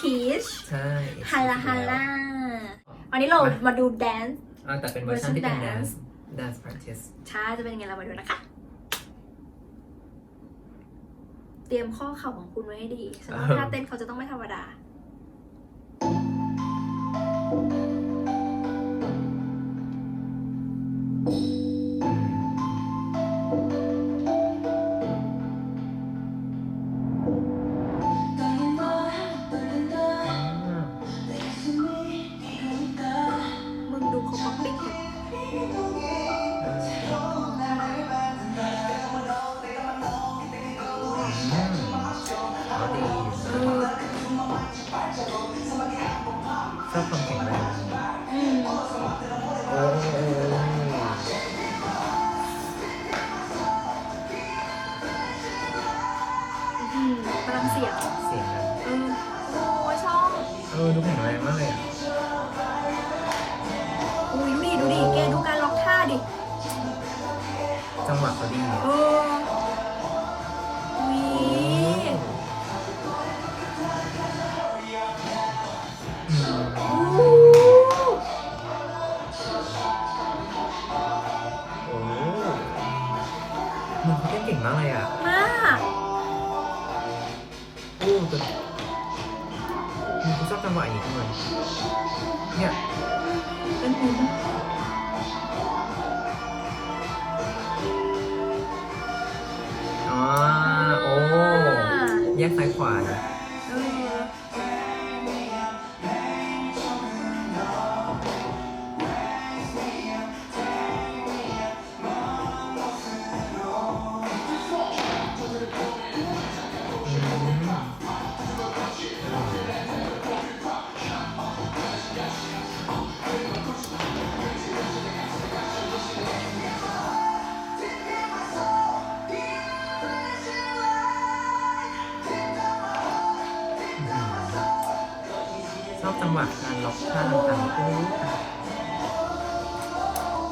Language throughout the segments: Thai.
teach ใช่ฮาลาฮาลาวันนี้เรามาดูแดนซ์อ่าแต่เป็นเวอร์ชันที่เป็น Version dance dance practice ช้าจะเป็นยังไงเรามาดูนะคะ เตรียมข้อเข่าของคุณไว้ให้ดีสำหรับเออท่าเต้นเขาจะต้องไม่ธรรมดา อืมพลังเสียงเสียงแบบเออโอ้ยชอบเออดูแข็งแรงมากเลยอะอุ้ยดูดิดูดิแกดูการล็อกท่าดิ จังหวะเขาดีเอออุ้ ชอบจังหวะอย่างนี้จังเลยเนี่ยเป็นหุ่นอ๋อโอ้แยกซ้ายขวานะ งหวะการล็อกท่าต่างๆโอ้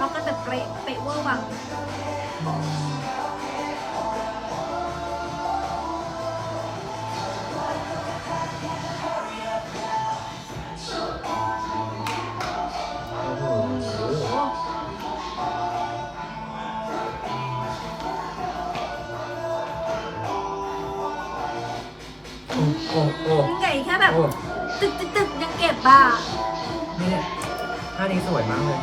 ล็อกกันแบบเป๊ะเป๊ะเวอร์วังโหโอ้โอ้โอ้โอ้ใหญ่แค่แบบ โอ้ ตึกตึกตึกยังเก็บอะ นี่เนี่ยท่านี้สวยมากเลย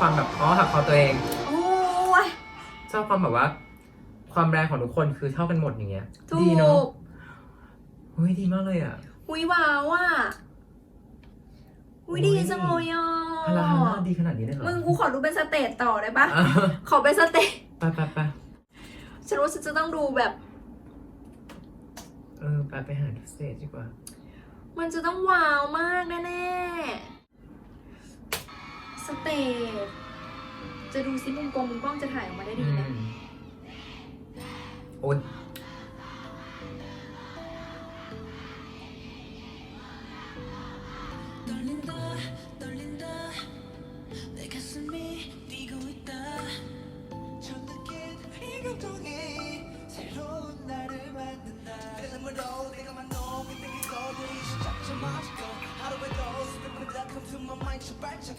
ความแบบอ๋อหักคอตัวเอง โอ้ยชอบความแบบว่า ความแรงของทุกคนคือเท่ากันหมดอย่างเงี้ยถูดีเนาะกเฮ้ยดีมากเลยอะ หุยว้าวอะหุยดีจังเลยอะฮาราฮาน่าดีขนาดนี้เลยเหรอมึงกูขอดูเป็นสเตจต่อได้ปะอะขอเป็นสเตจไปไปไปฉันว่าฉันจะต้องดูแบบ เออไปไปหาดูสเตจดีกว่า มันจะต้องว้าวมากแน่ๆส เตจจะดูซิมุมกลมมุมกล้องจะถ่ายออกมาได้ดีไหมอืมโอ้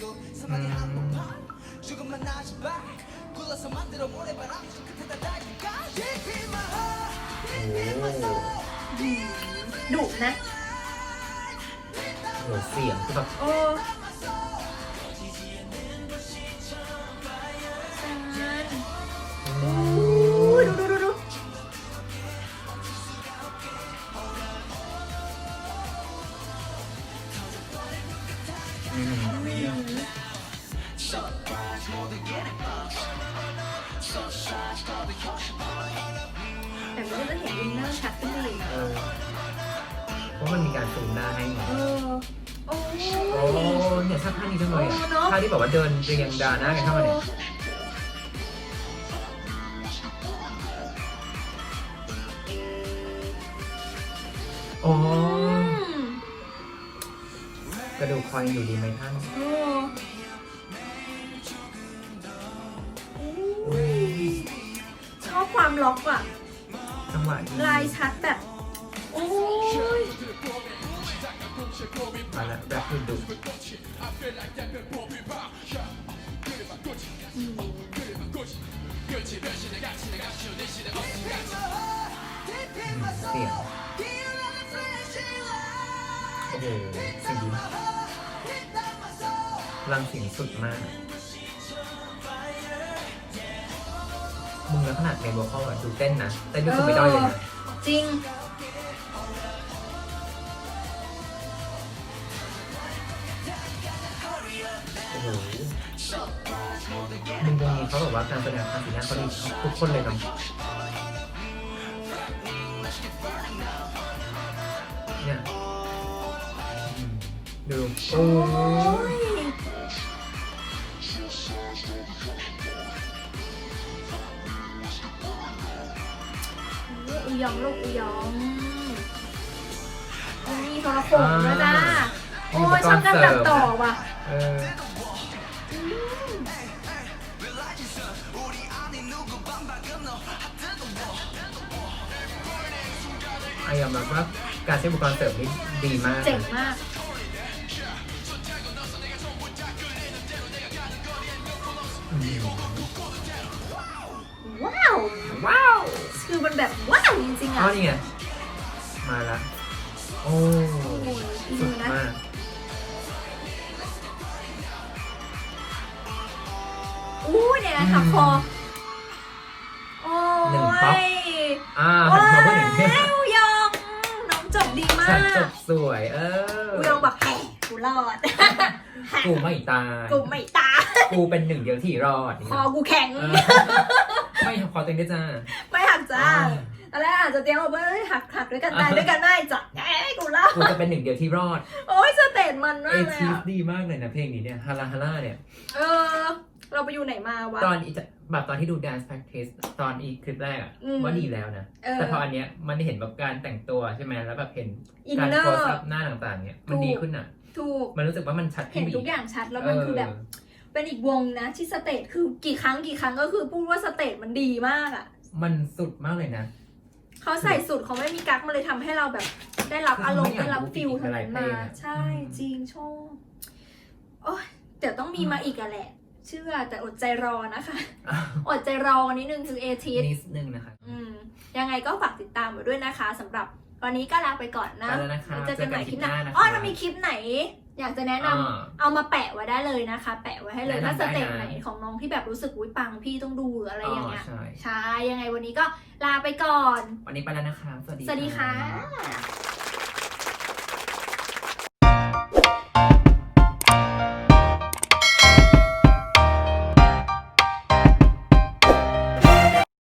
고 사막의 한복판 죽음만 나지 back 굴러서 만들어 모래바람 저 끝에다 닿기까지 Deep in my heart Deep in my soul ดุนะ โหเสียงคือแบบ โอ้โอ้ยดูดูดูดู แต่มันก็จะเห็นอินเนอร์ชัดขึ้นไปอีกเออเพราะมันมีการซูมหน้าให้ไงเออ โอ้โอ้เนี่ยชอบท่านี้จังเลยอะโอ้เนอะท่าที่แบบว่าเดินเรียงดาหน้ากันเข้ามาเนี่ยโอ้อืมกระดูกคอยอยู่ดีไหมท่านโอ้ช อบความล็อกอะจังหวะดีลายชัดแบบ โอ้ยมาแล้วแบบคือดุอืมเสียงโอ้โหเสียงดีมากพลังเสียงสุดมาก มึงแล้วขนาดในโวคอลอะดูเต้นนะเต้นดูสุดไม่ด้อยเลยนะจริง โอ้โหมึงวงนี้เขาบอกว่าการแสดงความสีหน้าเขาดีทุกคนเลยเนาะเนี่ยอืมดูโอ้โอ้ย อุยองลูกอุยองมีโทรโขงด้วยจ้าโอ้ยชอบการตัดต่อว่ะเออไอยอมรับว่าการใช้อุปกรณ์เสริมนี่ดีมาก เจ๋งมาก ว้าว ว้าว คือมันแบบว้า ริงๆอ๋ออะนี่ไง มาละโอ้โอ้ยอีสุมืดอนะมาก อู้เนี่ยขับคอโอ้หนึ่งป๊อปยอ่าโอ้หันมาพูดถึงเนี่ยยอุยองน้องจบดีมาฉันจกบสวย เอออุยองแบบแหกูรอดกูไม่ตายกูไม่ตายกูเป็นหนึ่งเดียวที่รอดคอกูแข็ง เออไม่ทำคอตัวเองด้วยจ้าไม่หักจ้า อ่า ตอนแรกอาจจะเตรียมเอาไว้หักหักด้วยกันได้ด้วยกันได้จ้ะแอ้กูรอดกูจะเป็นหนึ่งเดียวที่รอด โอ้ยสเตตมันมาเอกเลยทีฟอะดีมากเลยนะเพลงนี้เนี่ยฮาราฮาร่าเนี่ย เออ เราไปอยู่ไหนมาวะ ตอนอีจะแบบตอนที่ดู dance practice ตอนอีคลิปแรกอะอืม ว่าดีแล้วนะ เออแต่พออันเนี้ยมันได้เห็นแบบการแต่งตัวใช่ไหมแล้วแบบเห็นอินการเนอโพสร์อัพหน้าต่างๆเนี่ยมันถูก ดีขึ้นอะถูก มันรู้สึกว่ามันชัดขึ้เห็นนไปทุอีกกอย่างชัดแล้วมันคือแบบเป็นอีกวงนะที่สเตตคือกี่ครั้งกี่ครั้งก็คือพูดว่าสเตตมันดีมากอะมันสุดมากเลยนะ เขาใส่สูตรเขาไม่มีกั๊กมันเลยทำให้เราแบบ ได้รับอารมณ์คือเขาไม่อยากได้รับรู้ฟิลอีกทั้งหลายนั้นเพลมางอะใช่อืมจริงชอบโอ้ยเดี๋ยวต้องมีมาอีกอะแหละ เชื่อแต่อดใจรอนะคะ อดใจรอนิดนึงคือเอทีสนิดนึงนะคะอืมยังไงก็ฝากติดตามไว้ด้วยนะคะสำหรับวันนี้ก็ลาไปก่อนนะไปแล้วนะคะเจอกันใหม่คลิปหน้าเจอกันคลิปหน้านะคะ อ๋อถ้ามีคลิปไหน อยากจะแนะนำอ่าเอามาแปะไว้ได้เลยนะคะ แปะไว้ให้เลยแนะนำถ้าสเต็ปได้นะไหนของน้องที่แบบรู้สึกอุ้ยปังพี่ต้องดูหรืออะไรอย่างเงี้ยใช่ใช่ยังไงวันนี้ก็ลาไปก่อน วันนี้ไปแล้วนะคะ สวัสดีสวัสดีค่ะ